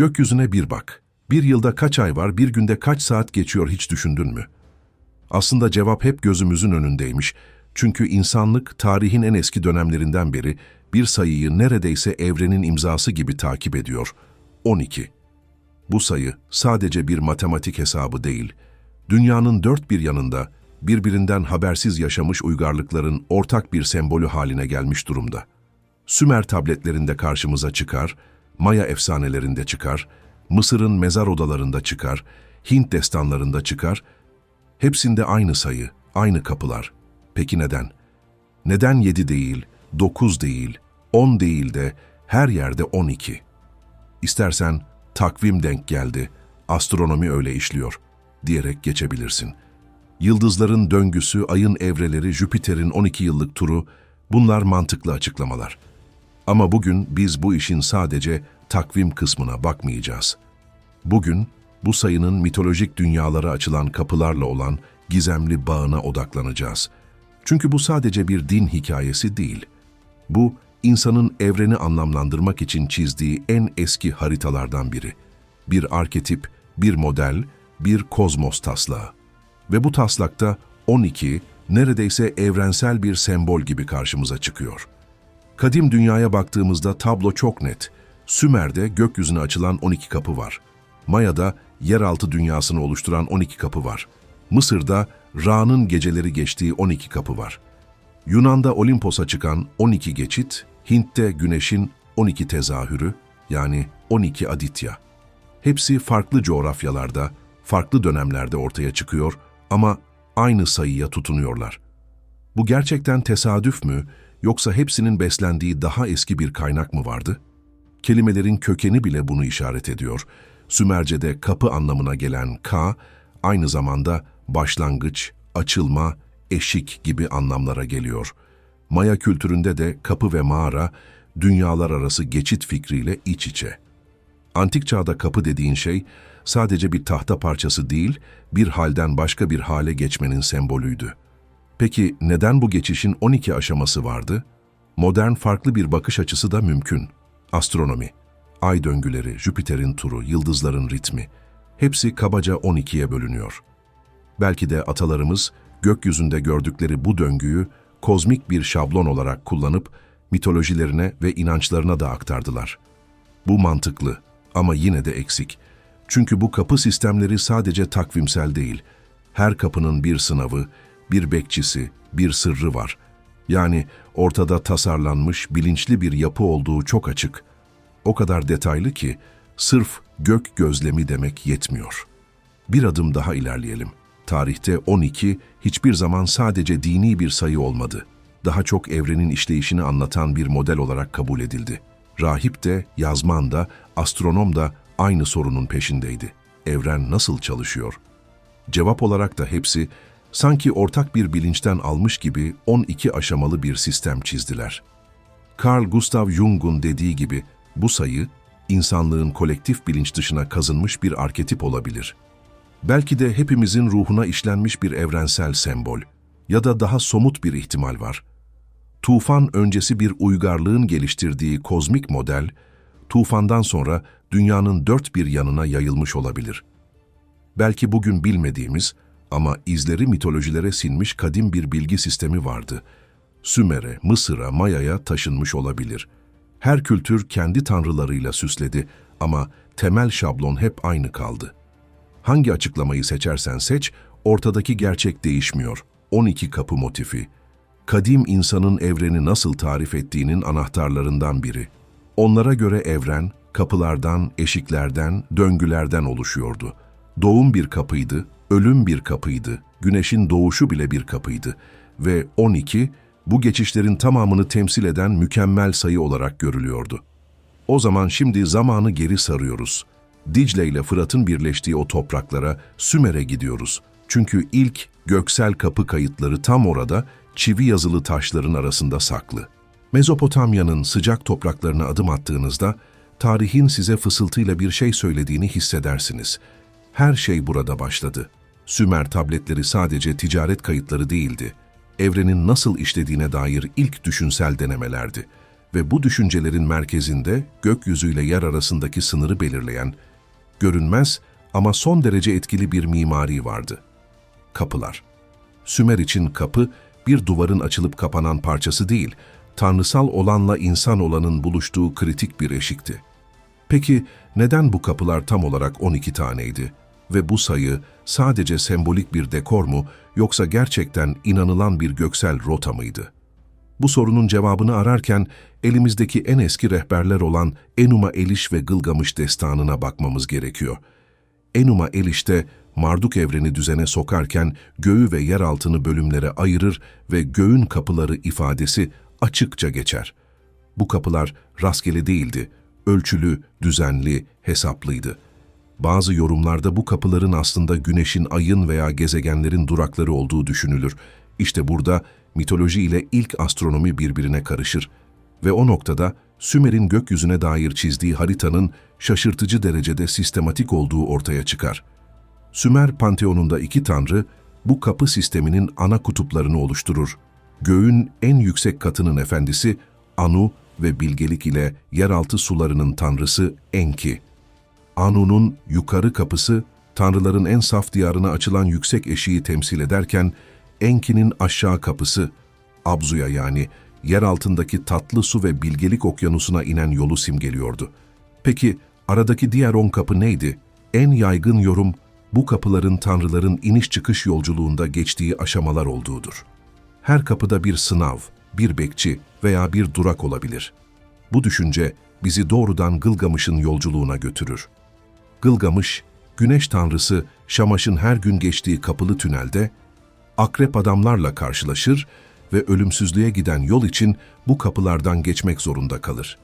Gökyüzüne bir bak. Bir yılda kaç ay var, bir günde kaç saat geçiyor hiç düşündün mü? Aslında cevap hep gözümüzün önündeymiş. Çünkü insanlık tarihin en eski dönemlerinden beri bir sayıyı neredeyse evrenin imzası gibi takip ediyor. 12. Bu sayı sadece bir matematik hesabı değil, dünyanın dört bir yanında birbirinden habersiz yaşamış uygarlıkların ortak bir sembolü haline gelmiş durumda. Sümer tabletlerinde karşımıza çıkar, Maya efsanelerinde çıkar, Mısır'ın mezar odalarında çıkar, Hint destanlarında çıkar. Hepsinde aynı sayı, aynı kapılar. Peki neden? Neden 7 değil, 9 değil, 10 değil de her yerde 12? İstersen takvim denk geldi, astronomi öyle işliyor diyerek geçebilirsin. Yıldızların döngüsü, ayın evreleri, Jüpiter'in 12 yıllık turu bunlar mantıklı açıklamalar. Ama bugün biz bu işin sadece takvim kısmına bakmayacağız. Bugün bu sayının mitolojik dünyalara açılan kapılarla olan gizemli bağına odaklanacağız. Çünkü bu sadece bir din hikayesi değil. Bu, insanın evreni anlamlandırmak için çizdiği en eski haritalardan biri. Bir arketip, bir model, bir kozmos taslağı. Ve bu taslakta 12 neredeyse evrensel bir sembol gibi karşımıza çıkıyor. Kadim dünyaya baktığımızda tablo çok net. Sümer'de gökyüzüne açılan 12 kapı var. Maya'da yeraltı dünyasını oluşturan 12 kapı var. Mısır'da Ra'nın geceleri geçtiği 12 kapı var. Yunan'da Olimpos'a çıkan 12 geçit, Hint'te güneşin 12 tezahürü yani 12 aditya. Hepsi farklı coğrafyalarda, farklı dönemlerde ortaya çıkıyor ama aynı sayıya tutunuyorlar. Bu gerçekten tesadüf mü yoksa hepsinin beslendiği daha eski bir kaynak mı vardı? Kelimelerin kökeni bile bunu işaret ediyor. Sümerce'de kapı anlamına gelen ka, aynı zamanda başlangıç, açılma, eşik gibi anlamlara geliyor. Maya kültüründe de kapı ve mağara, dünyalar arası geçit fikriyle iç içe. Antik çağda kapı dediğin şey, sadece bir tahta parçası değil, bir halden başka bir hale geçmenin sembolüydü. Peki neden bu geçişin 12 aşaması vardı? Modern farklı bir bakış açısı da mümkün. Astronomi, ay döngüleri, Jüpiter'in turu, yıldızların ritmi, hepsi kabaca 12'ye bölünüyor. Belki de atalarımız gökyüzünde gördükleri bu döngüyü kozmik bir şablon olarak kullanıp mitolojilerine ve inançlarına da aktardılar. Bu mantıklı ama yine de eksik. Çünkü bu kapı sistemleri sadece takvimsel değil. Her kapının bir sınavı, bir bekçisi, bir sırrı var. Yani ortada tasarlanmış, bilinçli bir yapı olduğu çok açık. O kadar detaylı ki sırf gök gözlemi demek yetmiyor. Bir adım daha ilerleyelim. Tarihte 12 hiçbir zaman sadece dini bir sayı olmadı. Daha çok evrenin işleyişini anlatan bir model olarak kabul edildi. Rahip de, yazman da, astronom da aynı sorunun peşindeydi. Evren nasıl çalışıyor? Cevap olarak da hepsi sanki ortak bir bilinçten almış gibi 12 aşamalı bir sistem çizdiler. Carl Gustav Jung'un dediği gibi bu sayı insanlığın kolektif bilinç dışına kazınmış bir arketip olabilir. Belki de hepimizin ruhuna işlenmiş bir evrensel sembol ya da daha somut bir ihtimal var. Tufan öncesi bir uygarlığın geliştirdiği kozmik model, tufandan sonra dünyanın dört bir yanına yayılmış olabilir. Belki bugün bilmediğimiz ama izleri mitolojilere sinmiş kadim bir bilgi sistemi vardı. Sümer'e, Mısır'a, Maya'ya taşınmış olabilir. Her kültür kendi tanrılarıyla süsledi ama temel şablon hep aynı kaldı. Hangi açıklamayı seçersen seç, ortadaki gerçek değişmiyor. 12 kapı motifi. Kadim insanın evreni nasıl tarif ettiğinin anahtarlarından biri. Onlara göre evren, kapılardan, eşiklerden, döngülerden oluşuyordu. Doğum bir kapıydı, ölüm bir kapıydı, güneşin doğuşu bile bir kapıydı ve 12 bu geçişlerin tamamını temsil eden mükemmel sayı olarak görülüyordu. O zaman şimdi zamanı geri sarıyoruz. Dicle ile Fırat'ın birleştiği o topraklara, Sümer'e gidiyoruz. Çünkü ilk göksel kapı kayıtları tam orada, çivi yazılı taşların arasında saklı. Mezopotamya'nın sıcak topraklarına adım attığınızda, tarihin size fısıltıyla bir şey söylediğini hissedersiniz. Her şey burada başladı. Sümer tabletleri sadece ticaret kayıtları değildi. Evrenin nasıl işlediğine dair ilk düşünsel denemelerdi. ve bu düşüncelerin merkezinde gökyüzüyle yer arasındaki sınırı belirleyen, görünmez ama son derece etkili bir mimari vardı. Kapılar. Sümer için kapı, bir duvarın açılıp kapanan parçası değil, tanrısal olanla insan olanın buluştuğu kritik bir eşikti. Peki neden bu kapılar tam olarak 12 taneydi? Ve bu sayı sadece sembolik bir dekor mu yoksa gerçekten inanılan bir göksel rota mıydı? Bu sorunun cevabını ararken elimizdeki en eski rehberler olan Enuma Eliş ve Gılgamış destanına bakmamız gerekiyor. Enuma Eliş'te Marduk evreni düzene sokarken göğü ve yer altını bölümlere ayırır ve göğün kapıları ifadesi açıkça geçer. Bu kapılar rastgele değildi, ölçülü, düzenli, hesaplıydı. Bazı yorumlarda bu kapıların aslında güneşin, ayın veya gezegenlerin durakları olduğu düşünülür. İşte burada mitoloji ile ilk astronomi birbirine karışır ve o noktada Sümer'in gökyüzüne dair çizdiği haritanın şaşırtıcı derecede sistematik olduğu ortaya çıkar. Sümer panteonunda iki tanrı bu kapı sisteminin ana kutuplarını oluşturur. Göğün en yüksek katının efendisi Anu ve bilgelik ile yeraltı sularının tanrısı Enki. Anu'nun yukarı kapısı, tanrıların en saf diyarına açılan yüksek eşiği temsil ederken, Enki'nin aşağı kapısı, Abzu'ya yani yer altındaki tatlı su ve bilgelik okyanusuna inen yolu simgeliyordu. Peki aradaki diğer on kapı neydi? En yaygın yorum bu kapıların tanrıların iniş çıkış yolculuğunda geçtiği aşamalar olduğudur. Her kapıda bir sınav, bir bekçi veya bir durak olabilir. Bu düşünce bizi doğrudan Gılgamış'ın yolculuğuna götürür. Gılgamış, güneş tanrısı Şamaş'ın her gün geçtiği kapılı tünelde, akrep adamlarla karşılaşır ve ölümsüzlüğe giden yol için bu kapılardan geçmek zorunda kalır.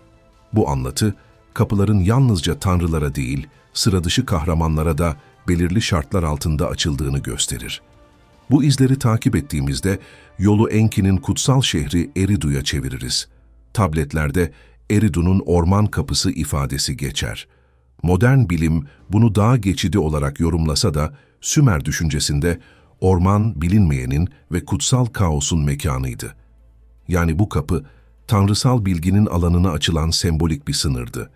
Bu anlatı, kapıların yalnızca tanrılara değil, sıra dışı kahramanlara da belirli şartlar altında açıldığını gösterir. Bu izleri takip ettiğimizde yolu Enki'nin kutsal şehri Eridu'ya çeviririz. Tabletlerde Eridu'nun orman kapısı ifadesi geçer. Modern bilim bunu dağ geçidi olarak yorumlasa da Sümer düşüncesinde orman bilinmeyenin ve kutsal kaosun mekanıydı. Yani bu kapı, tanrısal bilginin alanına açılan sembolik bir sınırdı.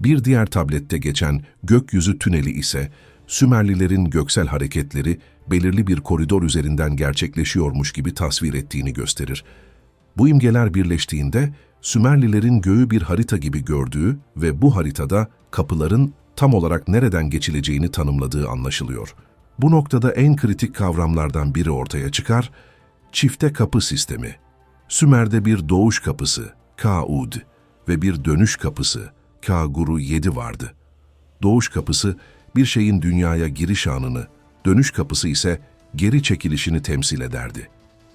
Bir diğer tablette geçen gökyüzü tüneli ise Sümerlilerin göksel hareketleri belirli bir koridor üzerinden gerçekleşiyormuş gibi tasvir ettiğini gösterir. Bu imgeler birleştiğinde Sümerlilerin göğü bir harita gibi gördüğü ve bu haritada kapıların tam olarak nereden geçileceğini tanımladığı anlaşılıyor. Bu noktada en kritik kavramlardan biri ortaya çıkar, çifte kapı sistemi. Sümer'de bir doğuş kapısı, Kaud ve bir dönüş kapısı, Kaguru 7 vardı. Doğuş kapısı bir şeyin dünyaya giriş anını, dönüş kapısı ise geri çekilişini temsil ederdi.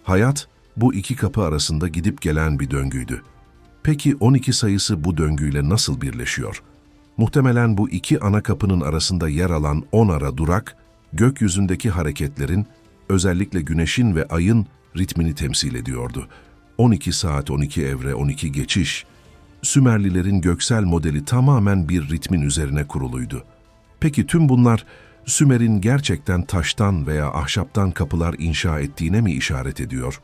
Hayat, bu iki kapı arasında gidip gelen bir döngüydü. Peki 12 sayısı bu döngüyle nasıl birleşiyor? Muhtemelen bu iki ana kapının arasında yer alan 10 ara durak, gökyüzündeki hareketlerin, özellikle güneşin ve ayın ritmini temsil ediyordu. 12 saat, 12 evre, 12 geçiş. Sümerlilerin göksel modeli tamamen bir ritmin üzerine kuruluydu. Peki tüm bunlar Sümer'in gerçekten taştan veya ahşaptan kapılar inşa ettiğine mi işaret ediyor?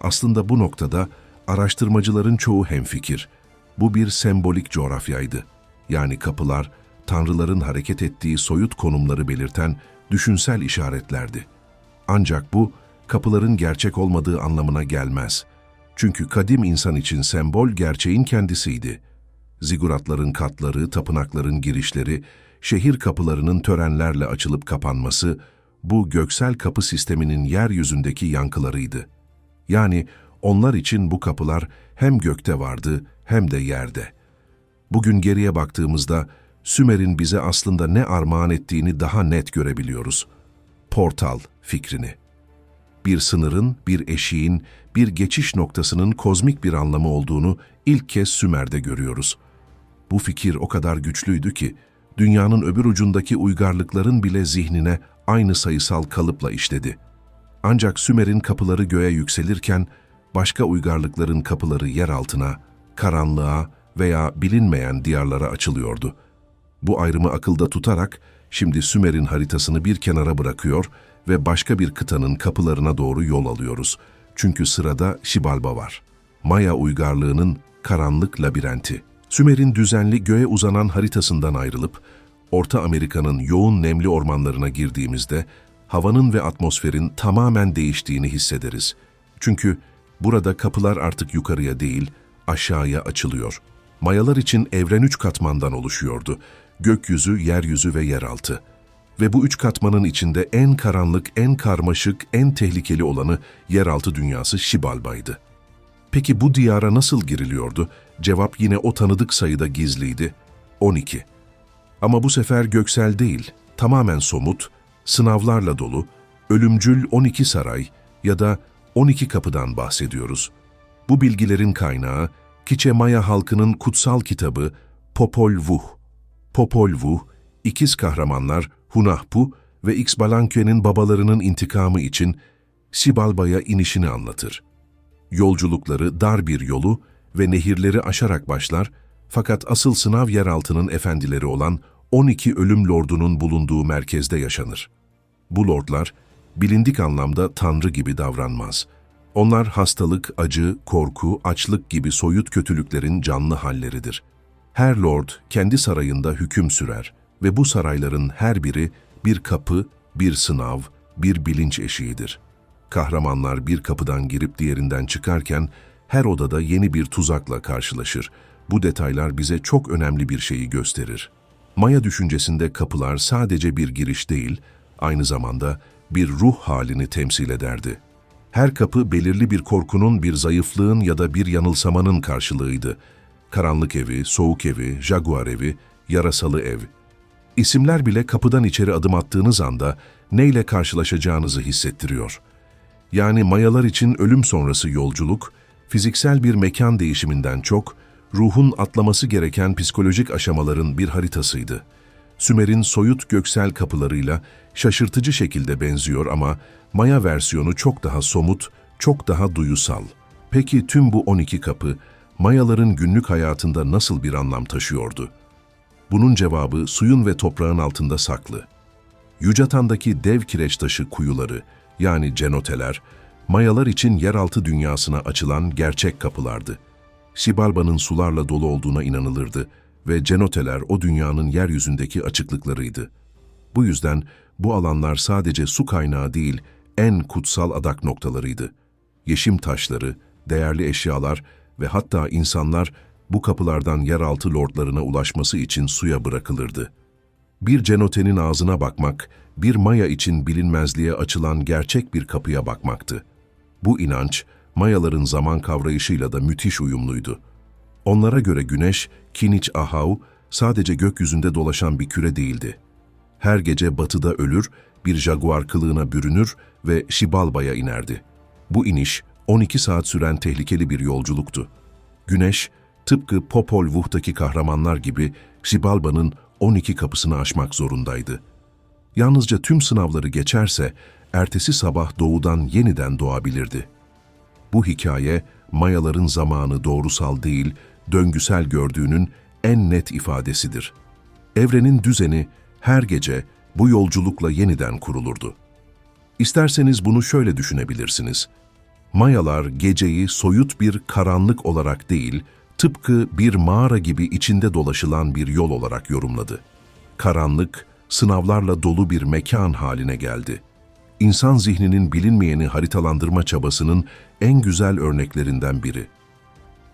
Aslında bu noktada araştırmacıların çoğu hemfikir. Bu bir sembolik coğrafyaydı. Yani kapılar, tanrıların hareket ettiği soyut konumları belirten düşünsel işaretlerdi. Ancak bu, kapıların gerçek olmadığı anlamına gelmez. Çünkü kadim insan için sembol gerçeğin kendisiydi. Ziguratların katları, tapınakların girişleri, şehir kapılarının törenlerle açılıp kapanması, bu göksel kapı sisteminin yeryüzündeki yankılarıydı. Yani onlar için bu kapılar hem gökte vardı hem de yerde. Bugün geriye baktığımızda Sümer'in bize aslında ne armağan ettiğini daha net görebiliyoruz. Portal fikrini. Bir sınırın, bir eşiğin, bir geçiş noktasının kozmik bir anlamı olduğunu ilk kez Sümer'de görüyoruz. Bu fikir o kadar güçlüydü ki, dünyanın öbür ucundaki uygarlıkların bile zihnine aynı sayısal kalıpla işledi. Ancak Sümer'in kapıları göğe yükselirken, başka uygarlıkların kapıları yer altına, karanlığa veya bilinmeyen diyarlara açılıyordu. Bu ayrımı akılda tutarak, şimdi Sümer'in haritasını bir kenara bırakıyor ve başka bir kıtanın kapılarına doğru yol alıyoruz. Çünkü sırada Şibalba var. Maya uygarlığının karanlık labirenti. Sümer'in düzenli göğe uzanan haritasından ayrılıp Orta Amerika'nın yoğun nemli ormanlarına girdiğimizde havanın ve atmosferin tamamen değiştiğini hissederiz. Çünkü burada kapılar artık yukarıya değil, aşağıya açılıyor. Mayalar için evren üç katmandan oluşuyordu. Gökyüzü, yeryüzü ve yeraltı. Ve bu üç katmanın içinde en karanlık, en karmaşık, en tehlikeli olanı yeraltı dünyası Şibalba'ydı. Peki bu diyara nasıl giriliyordu? Cevap yine o tanıdık sayıda gizliydi. 12. Ama bu sefer göksel değil, tamamen somut, sınavlarla dolu, ölümcül 12 saray ya da 12 kapıdan bahsediyoruz. Bu bilgilerin kaynağı, Kiçe Maya halkının kutsal kitabı Popol Vuh. Popol Vuh, ikiz kahramanlar Hunahpu ve Ixbalanque'nin babalarının intikamı için Sibalba'ya inişini anlatır. Yolculukları dar bir yolu ve nehirleri aşarak başlar fakat asıl sınav yeraltının efendileri olan 12 ölüm lordunun bulunduğu merkezde yaşanır. Bu lordlar bilindik anlamda tanrı gibi davranmaz. Onlar hastalık, acı, korku, açlık gibi soyut kötülüklerin canlı halleridir. Her lord kendi sarayında hüküm sürer ve bu sarayların her biri bir kapı, bir sınav, bir bilinç eşiğidir. Kahramanlar bir kapıdan girip diğerinden çıkarken her odada yeni bir tuzakla karşılaşır. Bu detaylar bize çok önemli bir şeyi gösterir. Maya düşüncesinde kapılar sadece bir giriş değil, aynı zamanda bir ruh halini temsil ederdi. Her kapı belirli bir korkunun, bir zayıflığın ya da bir yanılsamanın karşılığıydı. Karanlık evi, soğuk evi, jaguar evi, yarasalı ev. İsimler bile kapıdan içeri adım attığınız anda neyle karşılaşacağınızı hissettiriyor. Yani mayalar için ölüm sonrası yolculuk, fiziksel bir mekan değişiminden çok, ruhun atlaması gereken psikolojik aşamaların bir haritasıydı. Sümer'in soyut göksel kapılarıyla şaşırtıcı şekilde benziyor ama Maya versiyonu çok daha somut, çok daha duyusal. Peki tüm bu 12 kapı Mayaların günlük hayatında nasıl bir anlam taşıyordu? Bunun cevabı suyun ve toprağın altında saklı. Yucatan'daki dev kireç taşı kuyuları yani cenoteler, Mayalar için yeraltı dünyasına açılan gerçek kapılardı. Sibalba'nın sularla dolu olduğuna inanılırdı ve cenoteler o dünyanın yeryüzündeki açıklıklarıydı. Bu yüzden bu alanlar sadece su kaynağı değil, en kutsal adak noktalarıydı. Yeşim taşları, değerli eşyalar ve hatta insanlar bu kapılardan yeraltı lordlarına ulaşması için suya bırakılırdı. Bir cenotenin ağzına bakmak, bir Maya için bilinmezliğe açılan gerçek bir kapıya bakmaktı. Bu inanç, Mayaların zaman kavrayışıyla da müthiş uyumluydu. Onlara göre güneş, Kiniç Ahau, sadece gökyüzünde dolaşan bir küre değildi. Her gece batıda ölür, bir jaguar kılığına bürünür ve Şibalba'ya inerdi. Bu iniş, 12 saat süren tehlikeli bir yolculuktu. Güneş, tıpkı Popol Vuh'taki kahramanlar gibi Şibalba'nın 12 kapısını aşmak zorundaydı. Yalnızca tüm sınavları geçerse, ertesi sabah doğudan yeniden doğabilirdi. Bu hikaye, Mayaların zamanı doğrusal değil, döngüsel gördüğünün en net ifadesidir. Evrenin düzeni her gece bu yolculukla yeniden kurulurdu. İsterseniz bunu şöyle düşünebilirsiniz. Mayalar geceyi soyut bir karanlık olarak değil, tıpkı bir mağara gibi içinde dolaşılan bir yol olarak yorumladı. Karanlık, sınavlarla dolu bir mekan haline geldi. İnsan zihninin bilinmeyeni haritalandırma çabasının en güzel örneklerinden biri.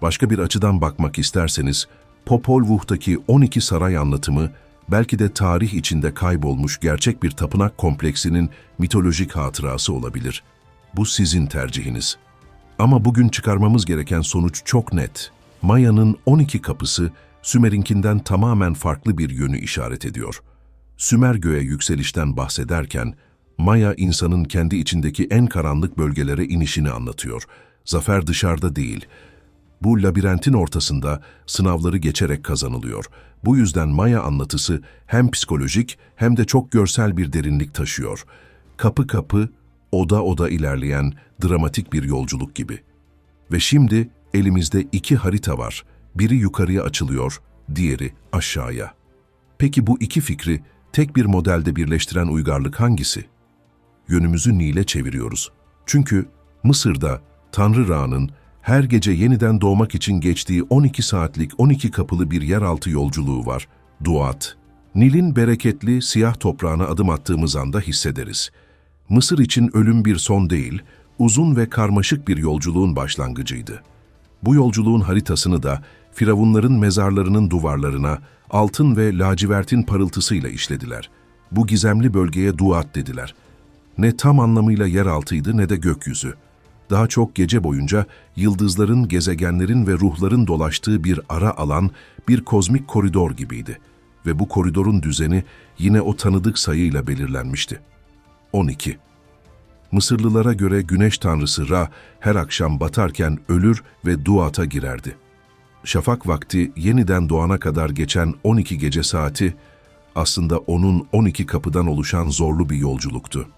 Başka bir açıdan bakmak isterseniz, Popol Vuh'taki 12 saray anlatımı belki de tarih içinde kaybolmuş gerçek bir tapınak kompleksinin mitolojik hatırası olabilir. Bu sizin tercihiniz. Ama bugün çıkarmamız gereken sonuç çok net. Maya'nın 12 kapısı Sümer'inkinden tamamen farklı bir yönü işaret ediyor. Sümer göğe yükselişten bahsederken, Maya insanın kendi içindeki en karanlık bölgelere inişini anlatıyor. Zafer dışarıda değil. Bu labirentin ortasında sınavları geçerek kazanılıyor. Bu yüzden Maya anlatısı hem psikolojik hem de çok görsel bir derinlik taşıyor. Kapı kapı, oda oda ilerleyen dramatik bir yolculuk gibi. Ve şimdi elimizde iki harita var. Biri yukarıya açılıyor, diğeri aşağıya. Peki bu iki fikri tek bir modelde birleştiren uygarlık hangisi? Yönümüzü Nil'e çeviriyoruz. Çünkü Mısır'da Tanrı Ra'nın her gece yeniden doğmak için geçtiği 12 saatlik 12 kapılı bir yeraltı yolculuğu var. Duat. Nil'in bereketli siyah toprağına adım attığımız anda hissederiz. Mısır için ölüm bir son değil, uzun ve karmaşık bir yolculuğun başlangıcıydı. Bu yolculuğun haritasını da firavunların mezarlarının duvarlarına altın ve lacivertin parıltısıyla işlediler. Bu gizemli bölgeye Duat dediler. Ne tam anlamıyla yeraltıydı ne de gökyüzü. Daha çok gece boyunca yıldızların, gezegenlerin ve ruhların dolaştığı bir ara alan, bir kozmik koridor gibiydi. Ve bu koridorun düzeni yine o tanıdık sayıyla belirlenmişti. 12. Mısırlılara göre güneş tanrısı Ra her akşam batarken ölür ve duata girerdi. Şafak vakti yeniden doğana kadar geçen 12 gece saati aslında onun 12 kapıdan oluşan zorlu bir yolculuktu.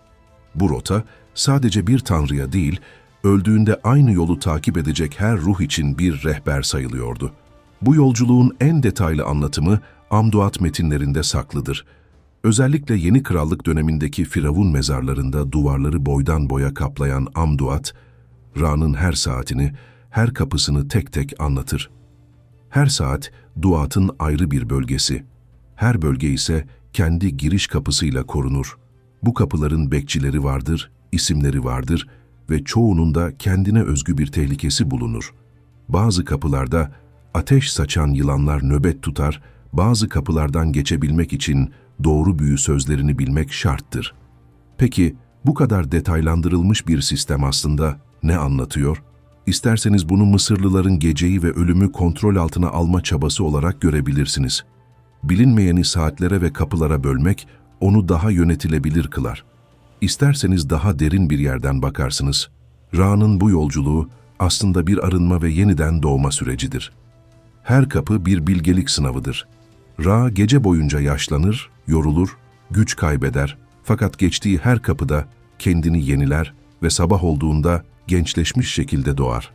Bu rota sadece bir tanrıya değil, öldüğünde aynı yolu takip edecek her ruh için bir rehber sayılıyordu. Bu yolculuğun en detaylı anlatımı Amduat metinlerinde saklıdır. Özellikle Yeni Krallık dönemindeki Firavun mezarlarında duvarları boydan boya kaplayan Amduat, Ra'nın her saatini, her kapısını tek tek anlatır. Her saat duatın ayrı bir bölgesi. Her bölge ise kendi giriş kapısıyla korunur. Bu kapıların bekçileri vardır, isimleri vardır ve çoğunun da kendine özgü bir tehlikesi bulunur. Bazı kapılarda ateş saçan yılanlar nöbet tutar, bazı kapılardan geçebilmek için doğru büyü sözlerini bilmek şarttır. Peki bu kadar detaylandırılmış bir sistem aslında ne anlatıyor? İsterseniz bunu Mısırlıların geceyi ve ölümü kontrol altına alma çabası olarak görebilirsiniz. Bilinmeyeni saatlere ve kapılara bölmek onu daha yönetilebilir kılar. İsterseniz daha derin bir yerden bakarsınız. Ra'nın bu yolculuğu aslında bir arınma ve yeniden doğma sürecidir. Her kapı bir bilgelik sınavıdır. Ra gece boyunca yaşlanır, yorulur, güç kaybeder fakat geçtiği her kapıda kendini yeniler ve sabah olduğunda gençleşmiş şekilde doğar.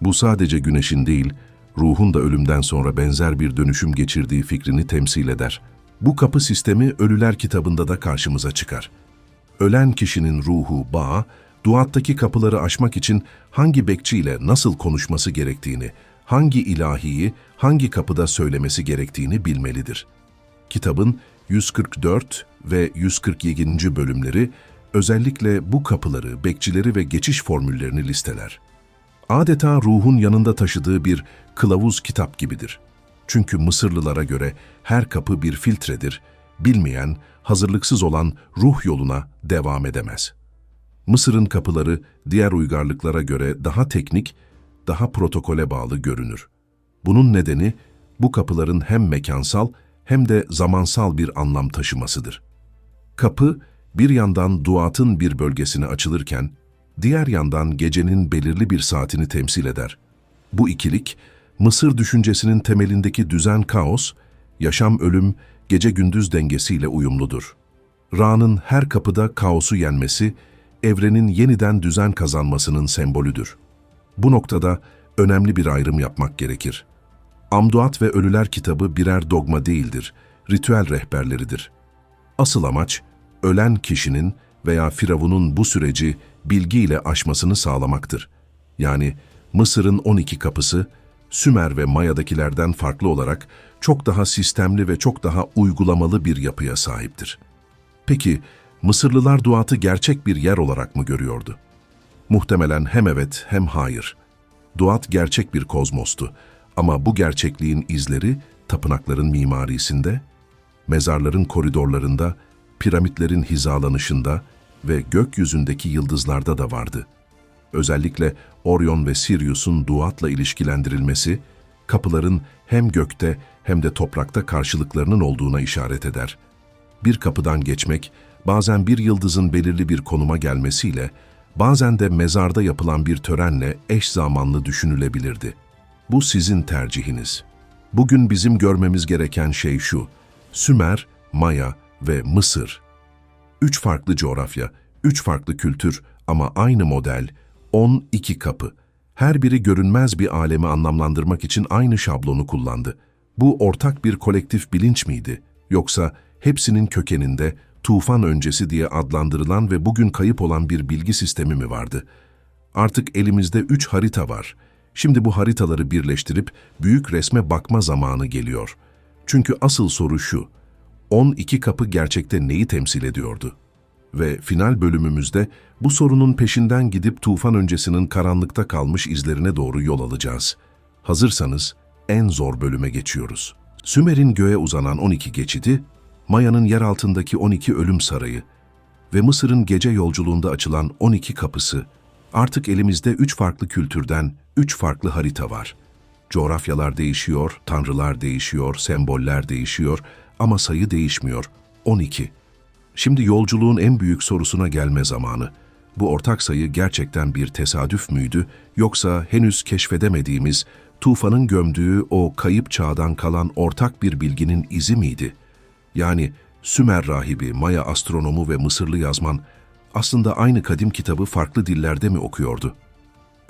Bu sadece güneşin değil, ruhun da ölümden sonra benzer bir dönüşüm geçirdiği fikrini temsil eder. Bu kapı sistemi Ölüler kitabında da karşımıza çıkar. Ölen kişinin ruhu, bağı, duattaki kapıları aşmak için hangi bekçiyle nasıl konuşması gerektiğini, hangi ilahiyi hangi kapıda söylemesi gerektiğini bilmelidir. Kitabın 144 ve 147. bölümleri özellikle bu kapıları, bekçileri ve geçiş formüllerini listeler. Adeta ruhun yanında taşıdığı bir kılavuz kitap gibidir. Çünkü Mısırlılara göre her kapı bir filtredir, bilmeyen, hazırlıksız olan ruh yoluna devam edemez. Mısır'ın kapıları diğer uygarlıklara göre daha teknik, daha protokole bağlı görünür. Bunun nedeni bu kapıların hem mekansal hem de zamansal bir anlam taşımasıdır. Kapı, bir yandan duatın bir bölgesine açılırken, diğer yandan gecenin belirli bir saatini temsil eder. Bu ikilik, Mısır düşüncesinin temelindeki düzen kaos, yaşam-ölüm, gece-gündüz dengesiyle uyumludur. Ra'nın her kapıda kaosu yenmesi, evrenin yeniden düzen kazanmasının sembolüdür. Bu noktada önemli bir ayrım yapmak gerekir. Amduat ve Ölüler kitabı birer dogma değildir, ritüel rehberleridir. Asıl amaç, ölen kişinin veya Firavun'un bu süreci bilgiyle aşmasını sağlamaktır. Yani Mısır'ın 12 kapısı, Sümer ve Maya'dakilerden farklı olarak çok daha sistemli ve çok daha uygulamalı bir yapıya sahiptir. Peki, Mısırlılar duatı gerçek bir yer olarak mı görüyordu? Muhtemelen hem evet hem hayır. Duat gerçek bir kozmostu ama bu gerçekliğin izleri tapınakların mimarisinde, mezarların koridorlarında, piramitlerin hizalanışında ve gökyüzündeki yıldızlarda da vardı. Özellikle Orion ve Sirius'un duatla ilişkilendirilmesi, kapıların hem gökte hem de toprakta karşılıklarının olduğuna işaret eder. Bir kapıdan geçmek, bazen bir yıldızın belirli bir konuma gelmesiyle, bazen de mezarda yapılan bir törenle eş zamanlı düşünülebilirdi. Bu sizin tercihiniz. Bugün bizim görmemiz gereken şey şu, Sümer, Maya ve Mısır. Üç farklı coğrafya, üç farklı kültür ama aynı model, 12 kapı. Her biri görünmez bir alemi anlamlandırmak için aynı şablonu kullandı. Bu ortak bir kolektif bilinç miydi? Yoksa hepsinin kökeninde tufan öncesi diye adlandırılan ve bugün kayıp olan bir bilgi sistemi mi vardı? Artık elimizde üç harita var. Şimdi bu haritaları birleştirip büyük resme bakma zamanı geliyor. Çünkü asıl soru şu, 12 kapı gerçekte neyi temsil ediyordu? Ve final bölümümüzde bu sorunun peşinden gidip tufan öncesinin karanlıkta kalmış izlerine doğru yol alacağız. Hazırsanız en zor bölüme geçiyoruz. Sümer'in göğe uzanan 12 geçidi, Maya'nın yer altındaki 12 ölüm sarayı ve Mısır'ın gece yolculuğunda açılan 12 kapısı, artık elimizde 3 farklı kültürden 3 farklı harita var. Coğrafyalar değişiyor, tanrılar değişiyor, semboller değişiyor ama sayı değişmiyor. 12. Şimdi yolculuğun en büyük sorusuna gelme zamanı. Bu ortak sayı gerçekten bir tesadüf müydü yoksa henüz keşfedemediğimiz, tufanın gömdüğü o kayıp çağdan kalan ortak bir bilginin izi miydi? Yani Sümer rahibi, Maya astronomu ve Mısırlı yazman aslında aynı kadim kitabı farklı dillerde mi okuyordu?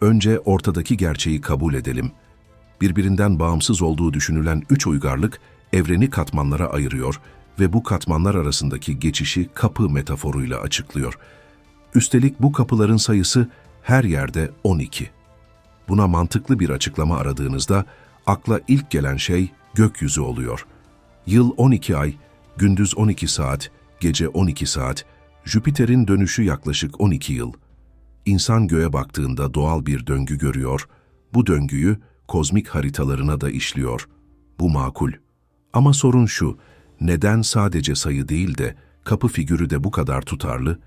Önce ortadaki gerçeği kabul edelim. Birbirinden bağımsız olduğu düşünülen üç uygarlık evreni katmanlara ayırıyor ve bu katmanlar arasındaki geçişi kapı metaforuyla açıklıyor. Üstelik bu kapıların sayısı her yerde 12. Buna mantıklı bir açıklama aradığınızda akla ilk gelen şey gökyüzü oluyor. Yıl 12 ay, gündüz 12 saat, gece 12 saat, Jüpiter'in dönüşü yaklaşık 12 yıl. İnsan göğe baktığında doğal bir döngü görüyor, bu döngüyü kozmik haritalarına da işliyor. Bu makul. Ama sorun şu, neden sadece sayı değil de kapı figürü de bu kadar tutarlı?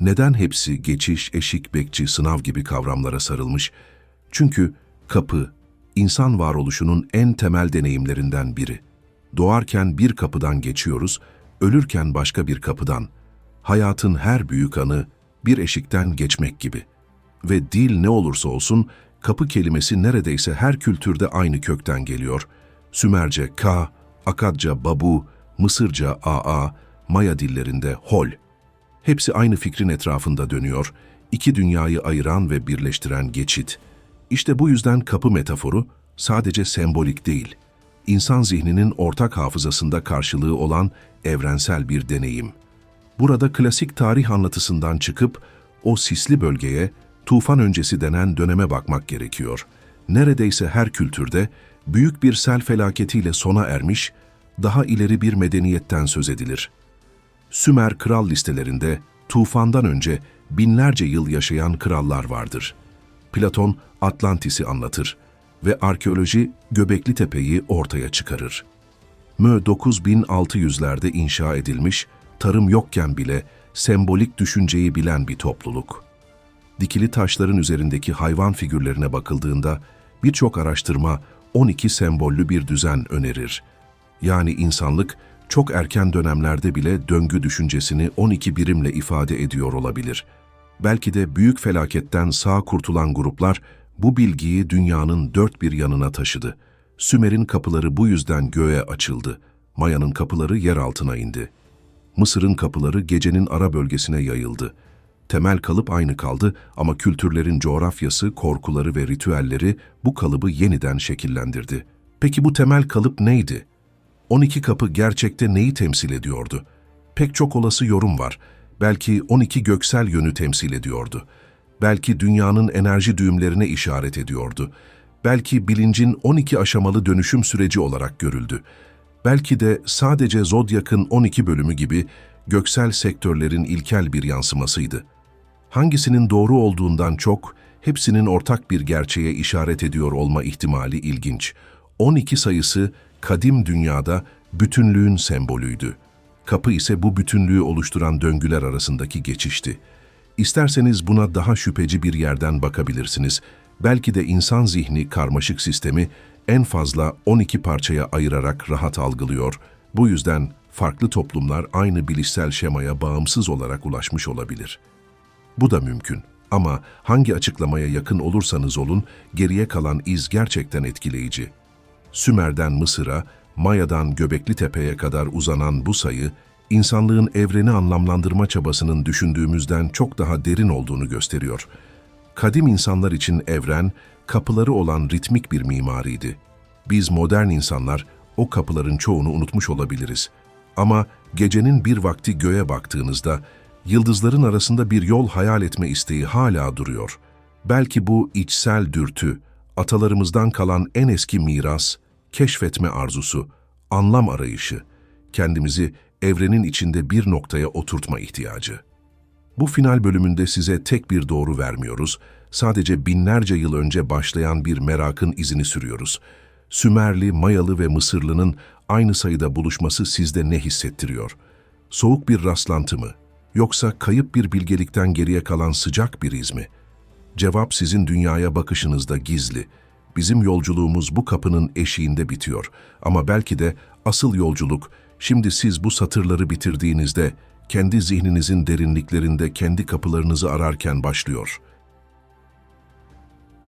Neden hepsi geçiş, eşik, bekçi, sınav gibi kavramlara sarılmış? Çünkü kapı, insan varoluşunun en temel deneyimlerinden biri. Doğarken bir kapıdan geçiyoruz, ölürken başka bir kapıdan. Hayatın her büyük anı bir eşikten geçmek gibi. Ve dil ne olursa olsun, kapı kelimesi neredeyse her kültürde aynı kökten geliyor. Sümerce ka, Akadca babu, Mısırca aa, Maya dillerinde hol. Hepsi aynı fikrin etrafında dönüyor, iki dünyayı ayıran ve birleştiren geçit. İşte bu yüzden kapı metaforu sadece sembolik değil, insan zihninin ortak hafızasında karşılığı olan evrensel bir deneyim. Burada klasik tarih anlatısından çıkıp o sisli bölgeye, tufan öncesi denen döneme bakmak gerekiyor. Neredeyse her kültürde büyük bir sel felaketiyle sona ermiş, daha ileri bir medeniyetten söz edilir. Sümer kral listelerinde tufandan önce binlerce yıl yaşayan krallar vardır. Platon Atlantis'i anlatır ve arkeoloji Göbekli Tepe'yi ortaya çıkarır. Mö 9600'lerde inşa edilmiş, tarım yokken bile sembolik düşünceyi bilen bir topluluk. Dikili taşların üzerindeki hayvan figürlerine bakıldığında birçok araştırma 12 sembollü bir düzen önerir. Yani insanlık çok erken dönemlerde bile döngü düşüncesini 12 birimle ifade ediyor olabilir. Belki de büyük felaketten sağ kurtulan gruplar bu bilgiyi dünyanın dört bir yanına taşıdı. Sümer'in kapıları bu yüzden göğe açıldı. Maya'nın kapıları yer altına indi. Mısır'ın kapıları gecenin ara bölgesine yayıldı. Temel kalıp aynı kaldı ama kültürlerin coğrafyası, korkuları ve ritüelleri bu kalıbı yeniden şekillendirdi. Peki bu temel kalıp neydi? 12 kapı gerçekte neyi temsil ediyordu? Pek çok olası yorum var. Belki 12 göksel yönü temsil ediyordu. Belki dünyanın enerji düğümlerine işaret ediyordu. Belki bilincin 12 aşamalı dönüşüm süreci olarak görüldü. Belki de sadece Zodyak'ın 12 bölümü gibi göksel sektörlerin ilkel bir yansımasıydı. Hangisinin doğru olduğundan çok, hepsinin ortak bir gerçeğe işaret ediyor olma ihtimali ilginç. 12 sayısı kadim dünyada bütünlüğün sembolüydü. Kapı ise bu bütünlüğü oluşturan döngüler arasındaki geçişti. İsterseniz buna daha şüpheci bir yerden bakabilirsiniz. Belki de insan zihni karmaşık sistemi en fazla 12 parçaya ayırarak rahat algılıyor. Bu yüzden farklı toplumlar aynı bilişsel şemaya bağımsız olarak ulaşmış olabilir. Bu da mümkün. Ama hangi açıklamaya yakın olursanız olun, geriye kalan iz gerçekten etkileyici. Sümer'den Mısır'a, Maya'dan Göbekli Tepe'ye kadar uzanan bu sayı, insanlığın evreni anlamlandırma çabasının düşündüğümüzden çok daha derin olduğunu gösteriyor. Kadim insanlar için evren, kapıları olan ritmik bir mimariydi. Biz modern insanlar o kapıların çoğunu unutmuş olabiliriz. Ama gecenin bir vakti göğe baktığınızda, yıldızların arasında bir yol hayal etme isteği hala duruyor. Belki bu içsel dürtü, atalarımızdan kalan en eski miras, keşfetme arzusu, anlam arayışı, kendimizi evrenin içinde bir noktaya oturtma ihtiyacı. Bu final bölümünde size tek bir doğru vermiyoruz, sadece binlerce yıl önce başlayan bir merakın izini sürüyoruz. Sümerli, Mayalı ve Mısırlı'nın aynı sayıda buluşması sizde ne hissettiriyor? Soğuk bir rastlantı mı? Yoksa kayıp bir bilgelikten geriye kalan sıcak bir iz mi? Cevap sizin dünyaya bakışınızda gizli. Bizim yolculuğumuz bu kapının eşiğinde bitiyor. Ama belki de asıl yolculuk, şimdi siz bu satırları bitirdiğinizde, kendi zihninizin derinliklerinde kendi kapılarınızı ararken başlıyor.